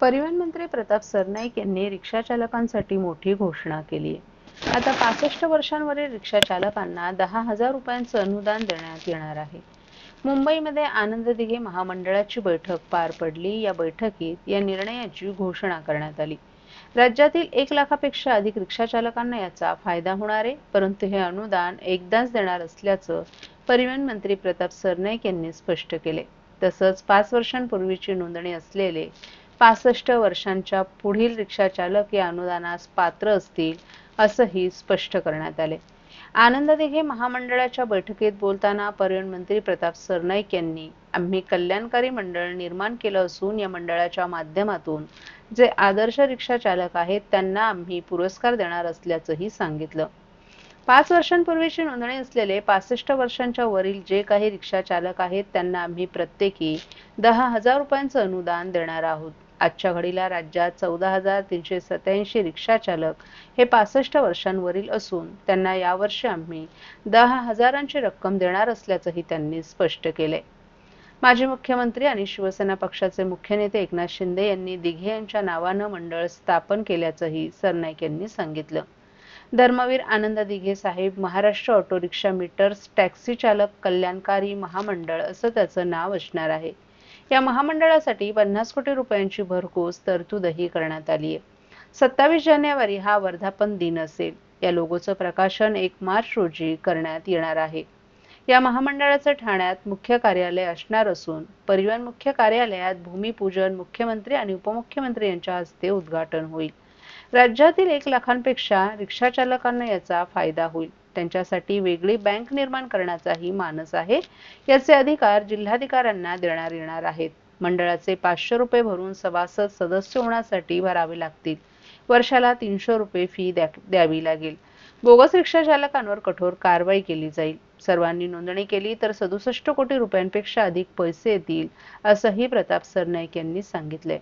परिवहन मंत्री प्रताप सरनाईक यांनी रिक्षा चालकांसाठी मोठी घोषणा केली आहे. आता पासष्ट वर्षांवरील रिक्षा चालकांना दहा हजार रुपयांचं अनुदान देण्यात येणार आहे. मुंबईमध्ये आनंद दिघे महामंडळाची बैठक पार पडली. या बैठकीत या निर्णयाची घोषणा करण्यात आली. राज्यातील एक लाखापेक्षा अधिक रिक्षा चालकांना याचा फायदा होणार आहे परंतु हे अनुदान एकदाच देणार असल्याचं परिवहन मंत्री प्रताप सरनाईक यांनी स्पष्ट केले. तसंच पाच वर्षांपूर्वीची नोंदणी असलेले पासष्ट वर्षांच्या पुढील रिक्षाचालक या अनुदानास पात्र असतील असंही स्पष्ट करण्यात आले. आनंद दिघे महामंडळाच्या बैठकीत बोलताना पर्यटन मंत्री प्रताप सरनाईक यांनी आम्ही कल्याणकारी मंडळ निर्माण केलं असून या मंडळाच्या माध्यमातून जे आदर्श रिक्षा चालक आहेत त्यांना आम्ही पुरस्कार देणार असल्याचंही सांगितलं. पाच वर्षांपूर्वीची नोंदणी असलेले पासष्ट वर्षांच्या वरील जे काही रिक्षा चालक आहेत त्यांना आम्ही प्रत्येकी दहा हजार रुपयांचं अनुदान देणार आहोत. आजच्या घडीला राज्यात चौदा हजार तीनशे सत्याऐंशी रिक्षा चालक हे पासष्ट वर्षांवरील असून त्यांना यावर्षी आम्ही दहा हजारांची रक्कम देणार असल्याचंही त्यांनी स्पष्ट केलंय. माजी मुख्यमंत्री आणि शिवसेना पक्षाचे मुख्य नेते एकनाथ शिंदे यांनी दिघे यांच्या नावानं मंडळ स्थापन केल्याचंही सरनाईक यांनी सांगितलं. Dharmaveer Anand Dighe Saheb Maharashtra auto rickshaw meters taxi चालक कल्याणकारी महामंडळ असं त्याचं नाव असणार आहे. या महामंडळासाठी पन्नास कोटी रुपयांची भरघोस तरतूदही करण्यात आली आहे सत्तावीस जानेवारी हा वर्धापन दिन असेल. या लोगोचं प्रकाशन एक मार्च रोजी करण्यात येणार आहे. या महामंडळाचं ठाण्यात मुख्य कार्यालय असणार असून परिवहन मुख्य कार्यालयात भूमिपूजन मुख्यमंत्री आणि उपमुख्यमंत्री यांच्या हस्ते उद्घाटन होईल. राज्यातील एक लाखांपेक्षा रिक्षा चालकांना याचा फायदा होईल. त्यांच्यासाठी वेगळी बँक निर्माण करण्याचाही मानस आहे. याचे अधिकार जिल्हाधिकाऱ्यांना देण्यात येणार आहेत. मंडळाचे पाचशे रुपये भरून सभासद सदस्य होण्यासाठी भरावे लागतील. वर्षाला तीनशे रुपये फी द्यावी लागेल. बोगस रिक्षा चालकांवर कठोर कारवाई केली जाईल. सर्वांनी नोंदणी केली तर सदुसष्ट कोटी रुपयांपेक्षा अधिक पैसे येतील असंही प्रताप सरनाईक यांनी सांगितले